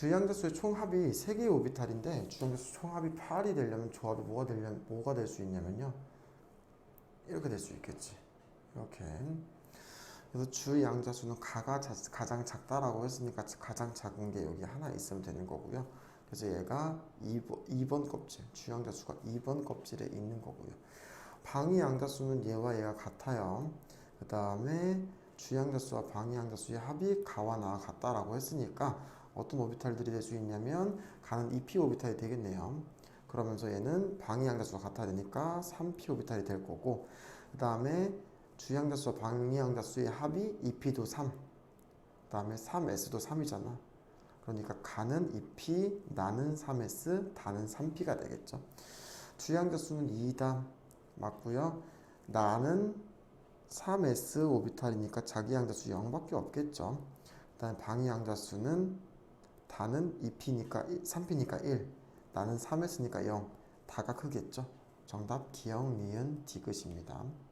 주양자수의 총합이 3개의 오비탈인데 주양자수 총합이 8이 되려면 조합이 뭐가 되려면 뭐가 될 수 있냐면요. 이렇게 될 수 있겠지. 이렇게. 그래서 주양자수는 가가 자- 가장 작다라고 했으니까 가장 작은 게 여기 하나 있으면 되는 거고요. 그래서 얘가 2번, 2번 껍질, 주양자수가 2번 껍질에 있는 거고요. 방위양자수는 얘와 얘가 같아요. 그 다음에 주양자수와 방위양자수의 합이 가와 나와 같다라고 했으니까 어떤 오비탈들이 될 수 있냐면 가는 2p 오비탈이 되겠네요. 그러면서 얘는 방위양자수가 같아야 되니까 3p 오비탈이 될 거고 그 다음에 주양자수와 방위양자수의 합이 2p도 3. 그 다음에 3s도 3이잖아. 그러니까 가는 2p, 나는 3s, 다는 3p가 되겠죠. 주양자수는 2다 맞고요. 나는 3s 오비탈이니까 자기 양자수 0밖에 없겠죠. 그다음에 방위 양자수는 다는 2p니까 3p니까 1, 나는 3s니까 0. 다가 크겠죠. 정답 기억, 니은, 디귿입니다.